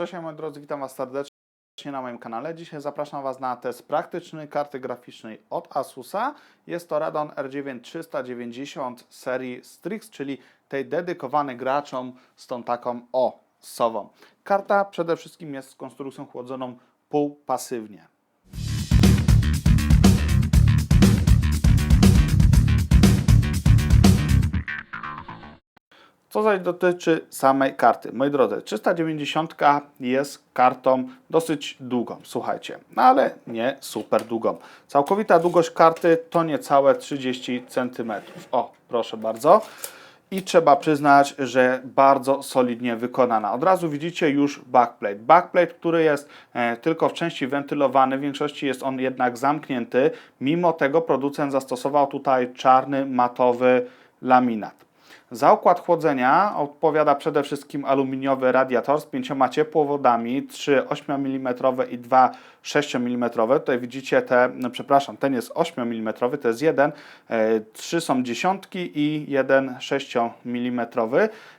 Cześć moi drodzy, witam Was serdecznie na moim kanale. Dzisiaj zapraszam Was na test praktyczny karty graficznej od Asusa. Jest to Radeon R9 390 serii Strix, czyli tej dedykowanej graczom z tą taką o sową. Karta przede wszystkim jest z konstrukcją chłodzoną półpasywnie. Co zaś dotyczy samej karty, moi drodzy, 390 jest kartą dosyć długą, słuchajcie, no ale nie super długą. Całkowita długość karty to niecałe 30 cm. O, proszę bardzo. I trzeba przyznać, że bardzo solidnie wykonana. Od razu widzicie już backplate. Backplate, który jest e, tylko w części wentylowany, w większości jest on jednak zamknięty. Mimo tego producent zastosował tutaj czarny, matowy laminat. Za układ chłodzenia odpowiada przede wszystkim aluminiowy radiator z pięcioma ciepłowodami, trzy 8 mm i dwa 6 mm. Tutaj widzicie te, no przepraszam, ten jest 8 mm, to jest jeden, e, trzy są dziesiątki i jeden 6 mm.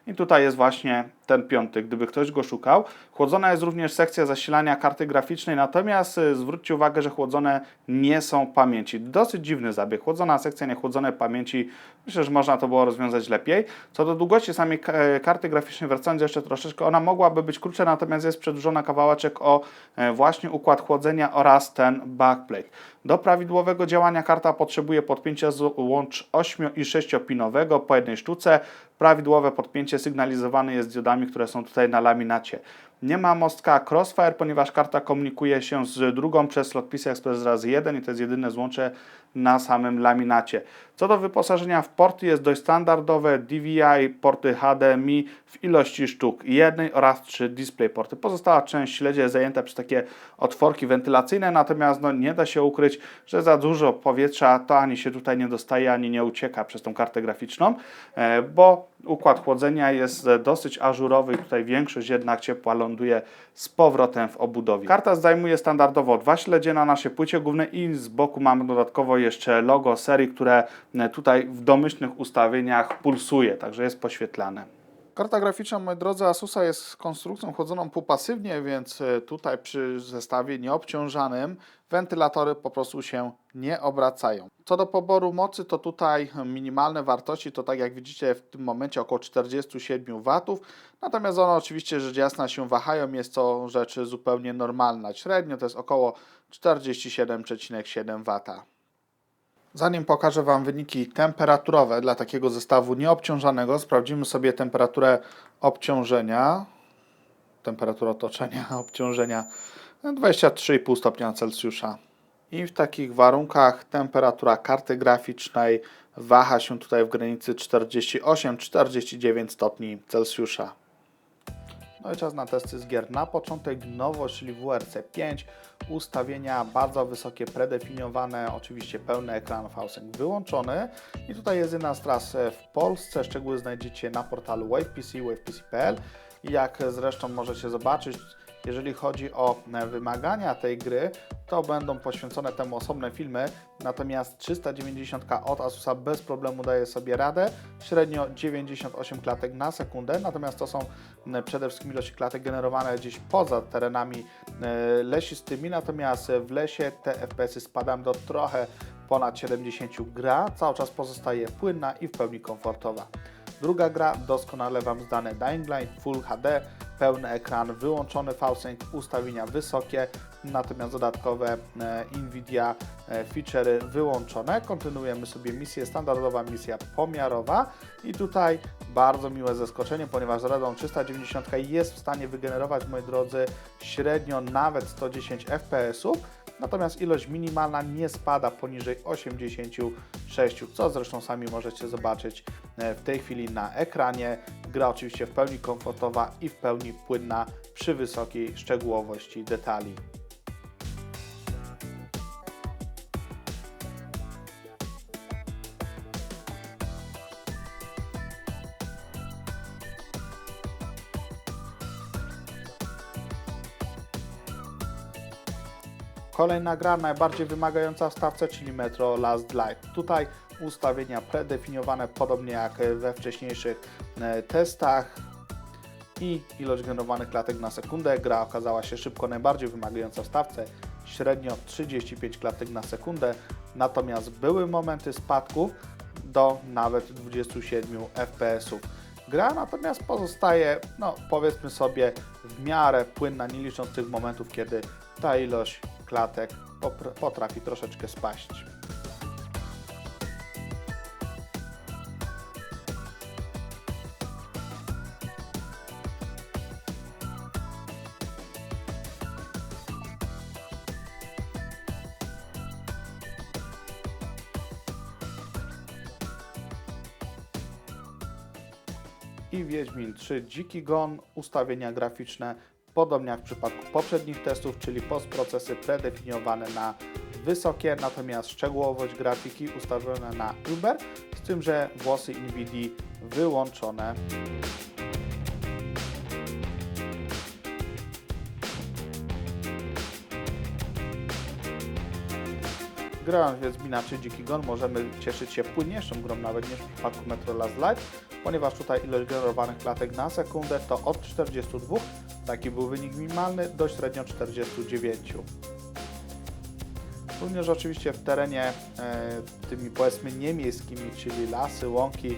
I tutaj jest właśnie ten piąty, gdyby ktoś go szukał. Chłodzona jest również sekcja zasilania karty graficznej, natomiast e, zwróćcie uwagę, że chłodzone nie są pamięci. Dosyć dziwny zabieg. Chłodzona sekcja, niechłodzone pamięci. Myślę, że można to było rozwiązać lepiej. Co do długości samej e, karty graficznej, wracając jeszcze troszeczkę, ona mogłaby być krótsza, natomiast jest przedłużona kawałeczek o właśnie układ chłodzenia oraz ten backplate. Do prawidłowego działania karta potrzebuje podpięcia z łącz 8 i 6 pinowego po jednej sztuce. Prawidłowe podpięcie sygnalizowane jest diodami, które są tutaj na laminacie. Nie ma mostka Crossfire, ponieważ karta komunikuje się z drugą przez PCI Express razy 1 i to jest jedyne złącze na samym laminacie. Co do wyposażenia w porty jest dość standardowe DVI, porty HDMI w ilości sztuk jednej oraz trzy DisplayPorty. Pozostała część śledzi jest zajęta przez takie otworki wentylacyjne, natomiast no, nie da się ukryć, że za dużo powietrza to ani się tutaj nie dostaje, ani nie ucieka przez tą kartę graficzną, e, bo układ chłodzenia jest dosyć ażurowy i tutaj większość jednak ciepła ląduje z powrotem w obudowie. Karta zajmuje standardowo dwa śledzie na naszej płycie głównej i z boku mamy dodatkowo jeszcze logo serii, które e, tutaj w domyślnych ustawieniach pulsuje, także jest poświetlane. Karta graficzna, moi drodzy, Asusa jest konstrukcją chłodzoną półpasywnie, więc e, tutaj przy zestawie nieobciążanym wentylatory po prostu się nie obracają. Co do poboru mocy, to tutaj minimalne wartości to tak jak widzicie w tym momencie około 47 W, natomiast one oczywiście rzecz jasna się wahają, jest to rzecz zupełnie normalna. Średnio to jest około 47,7 W. Zanim pokażę Wam wyniki temperaturowe dla takiego zestawu nieobciążanego, sprawdzimy sobie temperaturę obciążenia, temperaturę otoczenia, obciążenia 23,5 stopnia Celsjusza. I w takich warunkach temperatura karty graficznej waha się tutaj w granicy 48-49 stopni Celsjusza. No i czas na testy z gier. Na początek nowość, czyli WRC 5. Ustawienia bardzo wysokie, predefiniowane, oczywiście pełny ekran VSync wyłączony. I tutaj jest jedna z tras w Polsce. Szczegóły znajdziecie na portalu WavePC, wavepc.pl. I jak zresztą możecie zobaczyć, jeżeli chodzi o e, wymagania tej gry, to będą poświęcone temu osobne filmy, natomiast 390 od Asusa bez problemu daje sobie radę, średnio 98 klatek na sekundę, natomiast to są m, przede wszystkim ilości klatek generowane gdzieś poza terenami e, lesistymi, natomiast w lesie te FPS-y spadam do trochę ponad 70 gra, cały czas pozostaje płynna i w pełni komfortowa. Druga gra, doskonale Wam zdane Dying Light Full HD, pełny ekran, wyłączony VSync, ustawienia wysokie, natomiast dodatkowe e, Nvidia e, feature'y wyłączone. Kontynuujemy sobie misję, standardowa misja pomiarowa i tutaj bardzo miłe zaskoczenie, ponieważ Radeon 390 jest w stanie wygenerować, moi drodzy, średnio nawet 110 FPS-ów, natomiast ilość minimalna nie spada poniżej 86, co zresztą sami możecie zobaczyć e, w tej chwili na ekranie. Gra oczywiście w pełni komfortowa i w pełni płynna przy wysokiej szczegółowości detali. Kolejna gra, najbardziej wymagająca w stawce, czyli Metro Last Light. Tutaj ustawienia predefiniowane, podobnie jak we wcześniejszych e, testach. i ilość generowanych klatek na sekundę. Gra okazała się szybko najbardziej wymagająca w stawce, średnio 35 klatek na sekundę, natomiast były momenty spadków do nawet 27 fps-ów. Gra natomiast pozostaje, no powiedzmy sobie, w miarę płynna, nie licząc tych momentów, kiedy ta ilość klatek potrafi troszeczkę spaść. i Wiedźmin 3 Dziki Gon, ustawienia graficzne, podobnie jak w przypadku poprzednich testów, czyli postprocesy predefiniowane na wysokie, natomiast szczegółowość grafiki ustawione na Uber, z tym, że włosy NVIDIA wyłączone. Grając w Wiedźmina czy Dziki Gon możemy cieszyć się płynniejszą grą nawet niż w przypadku Metro Last Light, ponieważ tutaj ilość generowanych klatek na sekundę to od 42, taki był wynik minimalny, do średnio 49. Również oczywiście w terenie e, tymi powiedzmy czyli lasy, łąki,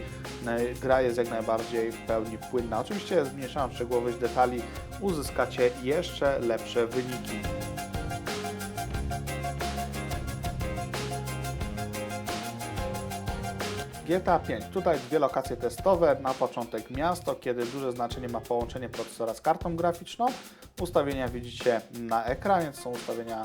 e, gra jest jak najbardziej w pełni płynna. Oczywiście zmniejszając szczegółowość detali uzyskacie jeszcze lepsze wyniki. GTA 5. Tutaj dwie lokacje testowe. Na początek miasto, kiedy duże znaczenie ma połączenie procesora z kartą graficzną. Ustawienia widzicie na ekranie, to są ustawienia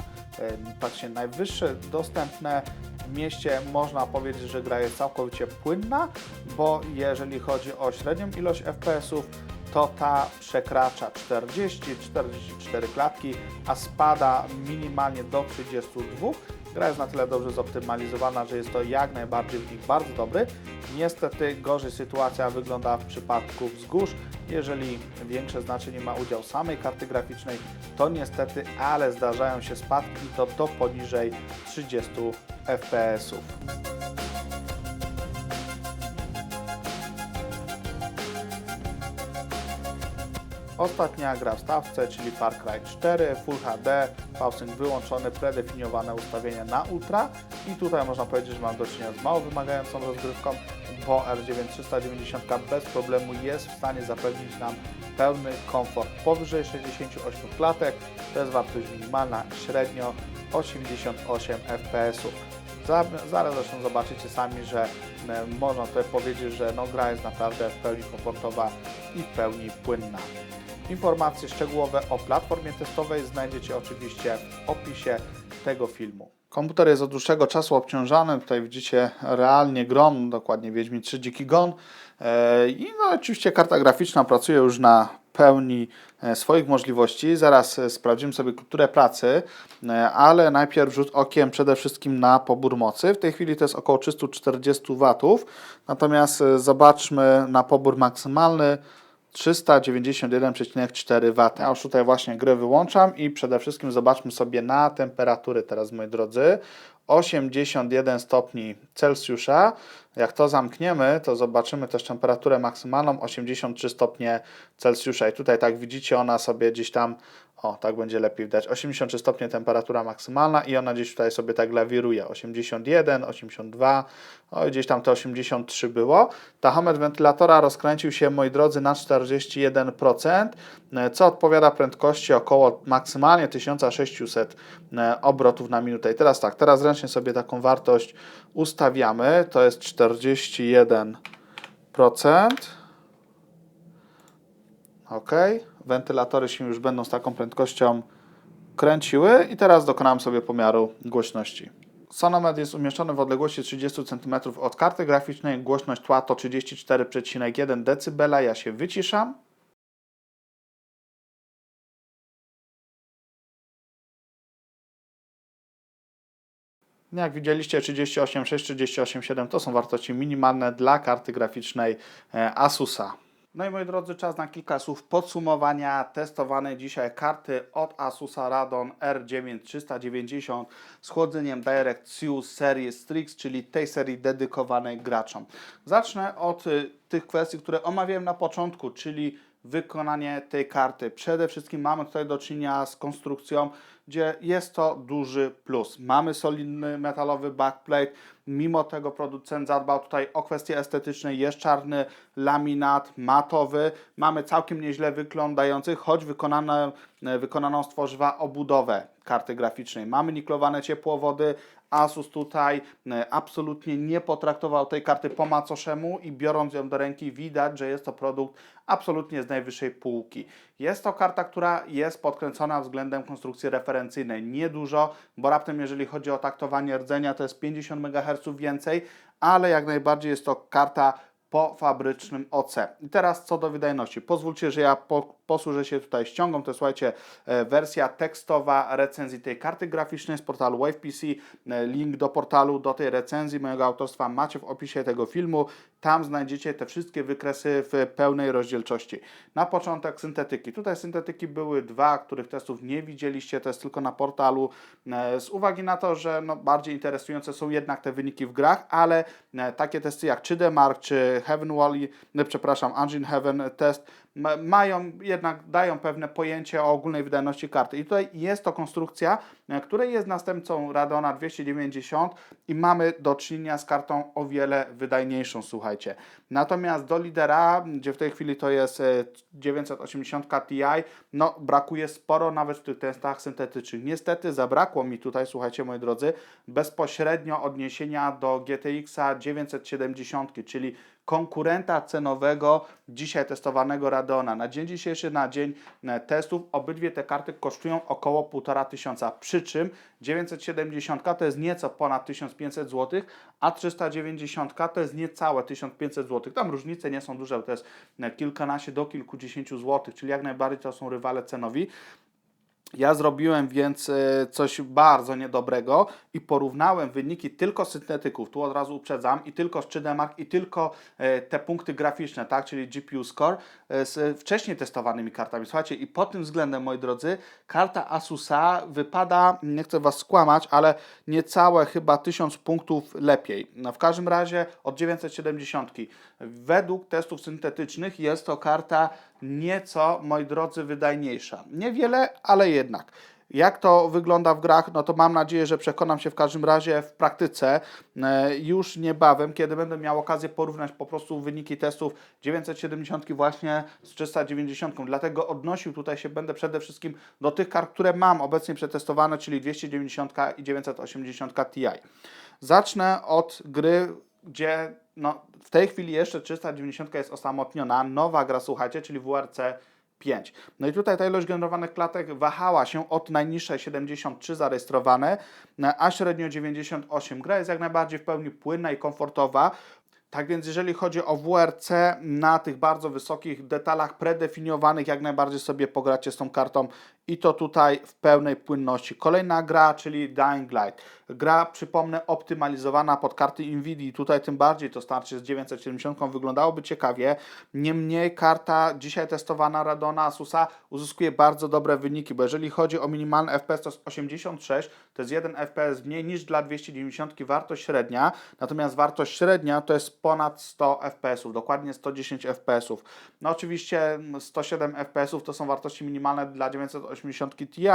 praktycznie najwyższe dostępne. W mieście można powiedzieć, że gra jest całkowicie płynna, bo jeżeli chodzi o średnią ilość FPS-ów, to ta przekracza 40-44 klatki, a spada minimalnie do 32. Gra jest na tyle dobrze zoptymalizowana, że jest to jak najbardziej wynik bardzo dobry. Niestety gorzej sytuacja wygląda w przypadku wzgórz. Jeżeli większe znaczenie ma udział samej karty graficznej, to niestety, ale zdarzają się spadki to do poniżej 30 fps-ów. Ostatnia gra w stawce, czyli Far Cry 4, Full HD, Pausing wyłączony, predefiniowane ustawienia na Ultra i tutaj można powiedzieć, że mam do czynienia z mało wymagającą rozgrywką, bo R9 390 bez problemu jest w stanie zapewnić nam pełny komfort powyżej 68 klatek, to jest wartość minimalna, średnio 88 fps. Zaraz zresztą zobaczycie sami, że e, można tutaj powiedzieć, że no, gra jest naprawdę w pełni komfortowa i w pełni płynna. Informacje szczegółowe o platformie testowej znajdziecie oczywiście w opisie tego filmu. Komputer jest od dłuższego czasu obciążany. Tutaj widzicie realnie grom, dokładnie Wiedźmin 3 Dziki Gon. E, I no, oczywiście karta graficzna pracuje już na pełni e, swoich możliwości. Zaraz e, sprawdzimy sobie kulturę pracy, ale najpierw rzut okiem przede wszystkim na pobór mocy. W tej chwili to jest około 340 W, natomiast zobaczmy na pobór maksymalny 391,4 W. Ja już tutaj właśnie grę wyłączam i przede wszystkim zobaczmy sobie na temperatury teraz, moi drodzy. 81 stopni Celsjusza. Jak to zamkniemy, to zobaczymy też temperaturę maksymalną 83 stopnie Celsjusza. I tutaj, tak widzicie, ona sobie gdzieś tam o, tak będzie lepiej widać. 83 stopnie temperatura maksymalna i ona gdzieś tutaj sobie tak lawiruje. 81, 82, o, gdzieś tam to 83 było. Tachometr wentylatora rozkręcił się, moi drodzy, na 41%, co odpowiada prędkości około maksymalnie 1600 e, obrotów na minutę. I teraz tak, teraz ręcznie sobie taką wartość ustawiamy. To jest 41%. OK wentylatory się już będą z taką prędkością kręciły i teraz dokonałem sobie pomiaru głośności. Sonometr jest umieszczony w odległości 30 cm od karty graficznej. Głośność tła to 34,1 dB. Ja się wyciszam. Jak widzieliście 38,6, 38,7 to są wartości minimalne dla karty graficznej e, Asusa. No i moi drodzy, czas na kilka słów podsumowania testowanej dzisiaj karty od Asusa Radon R9 390 z chłodzeniem DirectSUS serii Strix, czyli tej serii dedykowanej graczom. Zacznę od y, tych kwestii, które omawiałem na początku, czyli wykonanie tej karty. Przede wszystkim mamy tutaj do czynienia z konstrukcją, gdzie jest to duży plus. Mamy solidny metalowy backplate, mimo tego producent zadbał tutaj o kwestie estetyczne, jest czarny laminat matowy, mamy całkiem nieźle wyglądający, choć wykonane, wykonaną z tworzywa obudowę karty graficznej. Mamy niklowane ciepłowody, Asus tutaj e, absolutnie nie potraktował tej karty po macoszemu i biorąc ją do ręki widać, że jest to produkt absolutnie z najwyższej półki. Jest to karta, która jest podkręcona względem konstrukcji referencyjnej. Niedużo, bo raptem jeżeli chodzi o taktowanie rdzenia to jest 50 MHz więcej, ale jak najbardziej jest to karta po fabrycznym OC. I teraz co do wydajności. Pozwólcie, że ja po, posłużę się tutaj ściągą. To słuchajcie, e, wersja tekstowa recenzji tej karty graficznej z portalu WavePC. E, Link do portalu, do tej recenzji mojego autorstwa macie w opisie tego filmu. Tam znajdziecie te wszystkie wykresy w pełnej rozdzielczości. Na początek syntetyki. Tutaj syntetyki były dwa, których testów nie widzieliście. To jest tylko na portalu. E, Z uwagi na to, że no bardziej interesujące są jednak te wyniki w grach, ale takie testy jak 3D Mark czy Heaven Wally, przepraszam, Engine Heaven test mają jednak dają pewne pojęcie o ogólnej wydajności karty. I tutaj jest to konstrukcja, e, której jest następcą Radeona 290 i mamy do czynienia z kartą o wiele wydajniejszą, słuchajcie. Natomiast do lidera, gdzie w tej chwili to jest e, 980 Ti, no brakuje sporo nawet w tych testach syntetycznych. Niestety zabrakło mi tutaj, słuchajcie moi drodzy, bezpośrednio odniesienia do GTX-a 970, czyli konkurenta cenowego dzisiaj testowanego Radeona. Na dzień dzisiejszy, na dzień e, testów, obydwie te karty kosztują około 1,5 tysiąca. Przy czym 970 to jest nieco ponad 1500 zł, a 390 to jest niecałe 1500 zł. Tam różnice nie są duże, to jest e, kilkanaście do kilkudziesięciu złotych, czyli jak najbardziej to są rywale cenowi. Ja zrobiłem więc e, coś bardzo niedobrego i porównałem wyniki tylko syntetyków, tu od razu uprzedzam, i tylko z 3D Mark, i tylko e, te punkty graficzne, tak, czyli GPU score, e, z wcześniej testowanymi kartami. Słuchajcie, i pod tym względem, moi drodzy, karta Asusa wypada, nie chcę Was skłamać, ale niecałe chyba 1000 punktów lepiej. No, w każdym razie od 970. Według testów syntetycznych jest to karta nieco, moi drodzy, wydajniejsza. Niewiele, ale jednak. Jak to wygląda w grach, no to mam nadzieję, że przekonam się w każdym razie w praktyce e, już niebawem, kiedy będę miał okazję porównać po prostu wyniki testów 970 właśnie z 390. Dlatego odnosił tutaj się będę przede wszystkim do tych kart, które mam obecnie przetestowane, czyli 290 i 980 Ti. Zacznę od gry, gdzie no, w tej chwili jeszcze 390 jest osamotniona, nowa gra, słuchajcie, czyli WRC 5. No i tutaj ta ilość generowanych klatek wahała się od najniższej 73 zarejestrowane, na- a średnio 98. Gra jest jak najbardziej w pełni płynna i komfortowa. Tak więc jeżeli chodzi o WRC, na tych bardzo wysokich detalach predefiniowanych, jak najbardziej sobie pogracie z tą kartą i to tutaj w pełnej płynności. Kolejna gra, czyli Dying Light. Gra, przypomnę, optymalizowana pod karty Nvidia. Tutaj tym bardziej to starcie z 970 wyglądałoby ciekawie. Niemniej karta dzisiaj testowana Radona Asusa uzyskuje bardzo dobre wyniki, bo jeżeli chodzi o minimalny FPS to jest 86, to jest 1 FPS mniej niż dla 290 wartość średnia, natomiast wartość średnia to jest ponad 100 FPS, dokładnie 110 FPS. No oczywiście mm, 107 FPS to są wartości minimalne dla 980 Ti,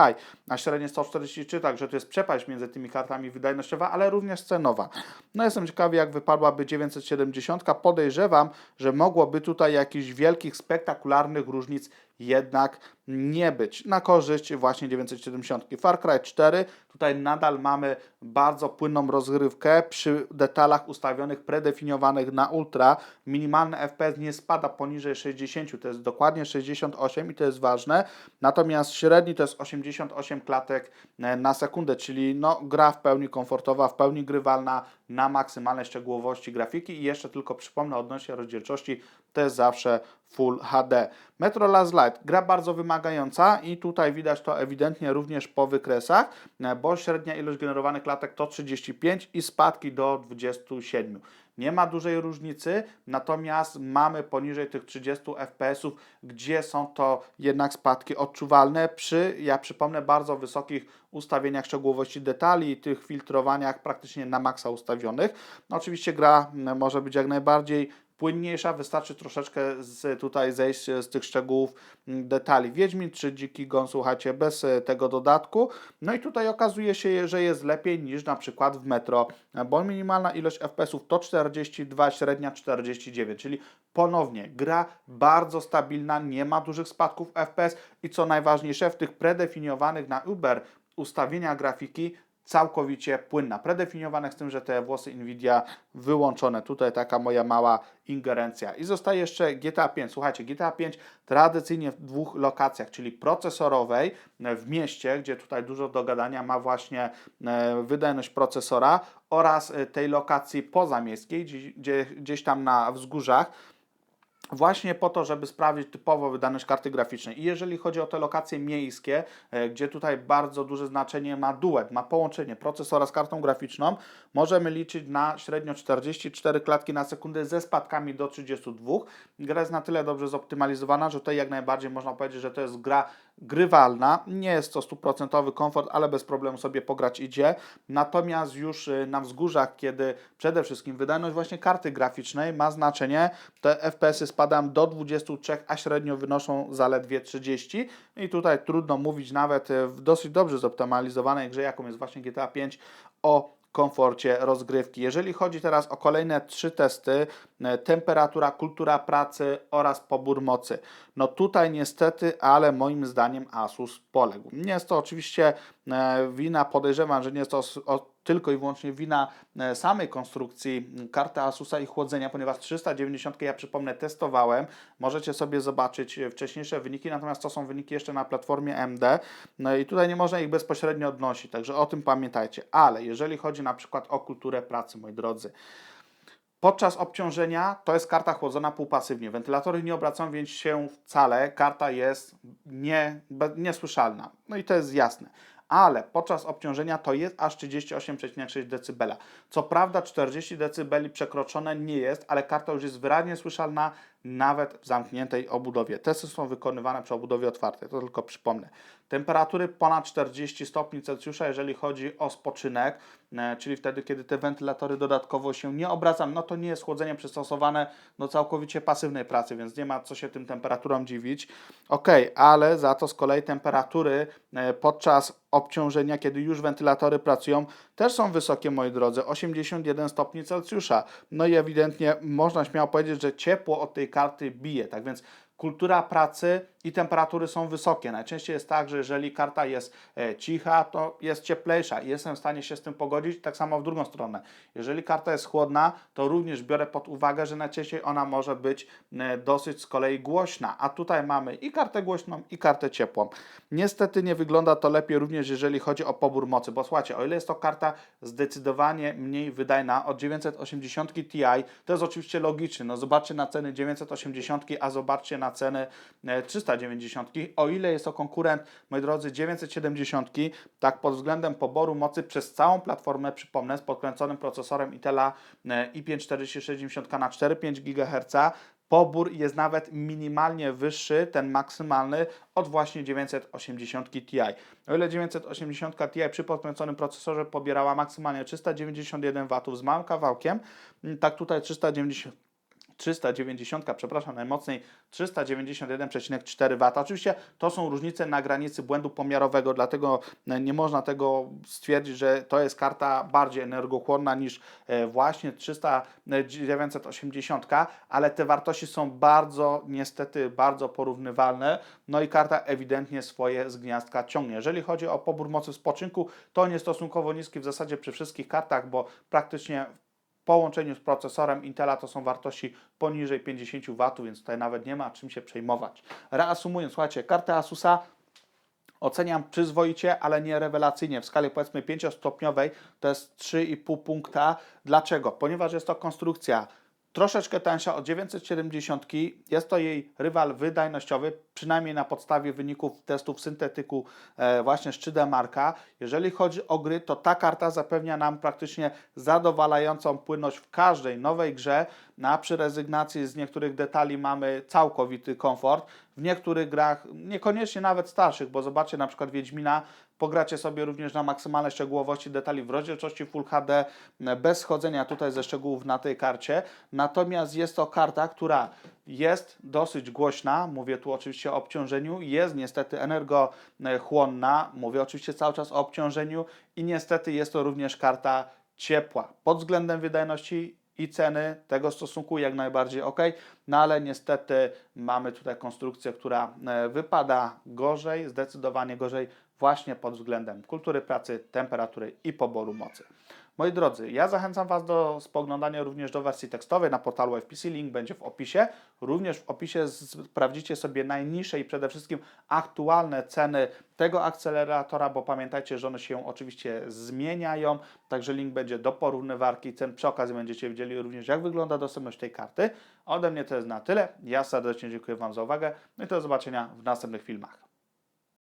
a średnie 143, także to jest przepaść między tymi kartami wydajnościowa, ale również cenowa. No jestem ciekawy jak wypadłaby 970, podejrzewam, że mogłoby tutaj jakichś wielkich, spektakularnych różnic jednak nie być na korzyść właśnie 970. Far Cry 4, tutaj nadal mamy bardzo płynną rozgrywkę przy detalach ustawionych, predefiniowanych na ultra. Minimalny FPS nie spada poniżej 60, to jest dokładnie 68 i to jest ważne. Natomiast średni to jest 88 klatek e, na sekundę, czyli no, gra w pełni komfortowa, w pełni grywalna na maksymalnej szczegółowości grafiki i jeszcze tylko przypomnę odnośnie rozdzielczości, to jest zawsze Full HD. Metro Last Light, gra bardzo wymagająca i tutaj widać to ewidentnie również po wykresach, e, średnia ilość generowanych klatek to 35 i spadki do 27. Nie ma dużej różnicy, natomiast mamy poniżej tych 30 fps, gdzie są to jednak spadki odczuwalne przy, ja przypomnę, bardzo wysokich ustawieniach szczegółowości detali i tych filtrowaniach praktycznie na maksa ustawionych. No, oczywiście gra może być jak najbardziej płynniejsza, wystarczy troszeczkę z, tutaj zejść z tych szczegółów mm, detali. Wiedźmin czy Dziki Gon, słuchajcie, bez e, tego dodatku. No i tutaj okazuje się, że jest lepiej niż na przykład w Metro, e, bo minimalna ilość FPS-ów to 42, średnia 49, czyli ponownie gra bardzo stabilna, nie ma dużych spadków FPS i co najważniejsze w tych predefiniowanych na Uber ustawienia grafiki całkowicie płynna. Predefiniowane z tym, że te włosy Nvidia wyłączone. Tutaj taka moja mała ingerencja. I zostaje jeszcze GTA 5. Słuchajcie, GTA 5 tradycyjnie w dwóch lokacjach, czyli procesorowej e, w mieście, gdzie tutaj dużo do gadania ma właśnie e, wydajność procesora oraz e, tej lokacji pozamiejskiej, gdzie, gdzie, gdzieś tam na wzgórzach właśnie po to, żeby sprawdzić typowo wydajność karty graficznej. I jeżeli chodzi o te lokacje miejskie, e, gdzie tutaj bardzo duże znaczenie ma duet, ma połączenie procesora z kartą graficzną, możemy liczyć na średnio 44 klatki na sekundę ze spadkami do 32. Gra jest na tyle dobrze zoptymalizowana, że tutaj jak najbardziej można powiedzieć, że to jest gra grywalna. Nie jest to stuprocentowy komfort, ale bez problemu sobie pograć idzie. Natomiast już y, na wzgórzach, kiedy przede wszystkim wydajność właśnie karty graficznej ma znaczenie, te FPS-y spadają do 23, a średnio wynoszą zaledwie 30. I tutaj trudno mówić nawet y, w dosyć dobrze zoptymalizowanej grze, jaką jest właśnie GTA 5 o komforcie rozgrywki. Jeżeli chodzi teraz o kolejne trzy testy, e, temperatura, kultura pracy oraz pobór mocy. No tutaj niestety, ale moim zdaniem Asus poległ. Nie jest to oczywiście e, wina, podejrzewam, że nie jest to tylko i wyłącznie wina e, samej konstrukcji karty Asusa i chłodzenia, ponieważ 390 ja przypomnę testowałem. Możecie sobie zobaczyć e, wcześniejsze wyniki, natomiast to są wyniki jeszcze na platformie MD. No i tutaj nie można ich bezpośrednio odnosić, także o tym pamiętajcie. Ale jeżeli chodzi na przykład o kulturę pracy, moi drodzy, Podczas obciążenia to jest karta chłodzona półpasywnie. Wentylatory nie obracają więc się wcale. Karta jest nie, niesłyszalna. No i to jest jasne. Ale podczas obciążenia to jest aż 38,6 dB. Co prawda 40 dB przekroczone nie jest, ale karta już jest wyraźnie słyszalna nawet w zamkniętej obudowie. Testy są wykonywane przy obudowie otwartej, to tylko przypomnę. Temperatury ponad 40 stopni Celsjusza, jeżeli chodzi o spoczynek, e, czyli wtedy, kiedy te wentylatory dodatkowo się nie obracam, no to nie jest chłodzenie przystosowane do całkowicie pasywnej pracy, więc nie ma co się tym temperaturom dziwić. Ok, ale za to z kolei temperatury e, podczas obciążenia, kiedy już wentylatory pracują, też są wysokie, moi drodzy, 81 stopni Celsjusza. No i ewidentnie można śmiało powiedzieć, że ciepło od tej karty bije, tak więc kultura pracy i temperatury są wysokie. Najczęściej jest tak, że jeżeli karta jest e, cicha, to jest cieplejsza i jestem w stanie się z tym pogodzić. Tak samo w drugą stronę. Jeżeli karta jest chłodna, to również biorę pod uwagę, że najczęściej ona może być e, dosyć z kolei głośna. A tutaj mamy i kartę głośną, i kartę ciepłą. Niestety nie wygląda to lepiej również jeżeli chodzi o pobór mocy, bo słuchajcie, o ile jest to karta zdecydowanie mniej wydajna od 980 Ti, to jest oczywiście logiczne. No zobaczcie na ceny 980, a zobaczcie na ceny e, 390. O ile jest to konkurent, moi drodzy, 970, tak pod względem poboru mocy przez całą platformę, przypomnę, z podkręconym procesorem Intela e, i5 4670 na 4,5 GHz, pobór jest nawet minimalnie wyższy, ten maksymalny, od właśnie 980 Ti. O ile 980 Ti przy podkręconym procesorze pobierała maksymalnie 391 W z małym kawałkiem, tak tutaj 390 390, przepraszam, najmocniej 391,4 W. Oczywiście to są różnice na granicy błędu pomiarowego, dlatego e, nie można tego stwierdzić, że to jest karta bardziej energochłonna niż e, właśnie 300, e, 980, ale te wartości są bardzo, niestety, bardzo porównywalne. No i karta ewidentnie swoje z gniazdka ciągnie. Jeżeli chodzi o pobór mocy w spoczynku, to jest stosunkowo niski w zasadzie przy wszystkich kartach, bo praktycznie połączeniu z procesorem Intela to są wartości poniżej 50 W, więc tutaj nawet nie ma czym się przejmować. Reasumując, słuchajcie, kartę Asusa oceniam przyzwoicie, ale nie rewelacyjnie. W skali powiedzmy 5-stopniowej to jest 3,5 punkta. Dlaczego? Ponieważ jest to konstrukcja troszeczkę tańsza od 970. Jest to jej rywal wydajnościowy. przynajmniej na podstawie wyników testów syntetyku e, właśnie 3D Marka. Jeżeli chodzi o gry, to ta karta zapewnia nam praktycznie zadowalającą płynność w każdej nowej grze, a przy rezygnacji z niektórych detali mamy całkowity komfort. W niektórych grach, niekoniecznie nawet starszych, bo zobaczcie na przykład Wiedźmina, pogracie sobie również na maksymalnej szczegółowości detali w rozdzielczości Full HD, bez schodzenia tutaj ze szczegółów na tej karcie. Natomiast jest to karta, która jest dosyć głośna, mówię tu oczywiście o obciążeniu, jest niestety energochłonna, mówię oczywiście cały czas o obciążeniu i niestety jest to również karta ciepła. Pod względem wydajności i ceny tego stosunku jak najbardziej ok, no ale niestety mamy tutaj konstrukcję, która e, wypada gorzej, zdecydowanie gorzej właśnie pod względem kultury pracy, temperatury i poboru mocy. Moi drodzy, ja zachęcam Was do spoglądania również do wersji tekstowej na portalu FPC, link będzie w opisie. Również w opisie sprawdzicie sobie najniższe i przede wszystkim aktualne ceny tego akceleratora, bo pamiętajcie, że one się oczywiście zmieniają, także link będzie do porównywarki cen. Przy okazji będziecie wiedzieli również, jak wygląda dostępność tej karty. Ode mnie to jest na tyle. Ja serdecznie dziękuję Wam za uwagę no i do zobaczenia w następnych filmach.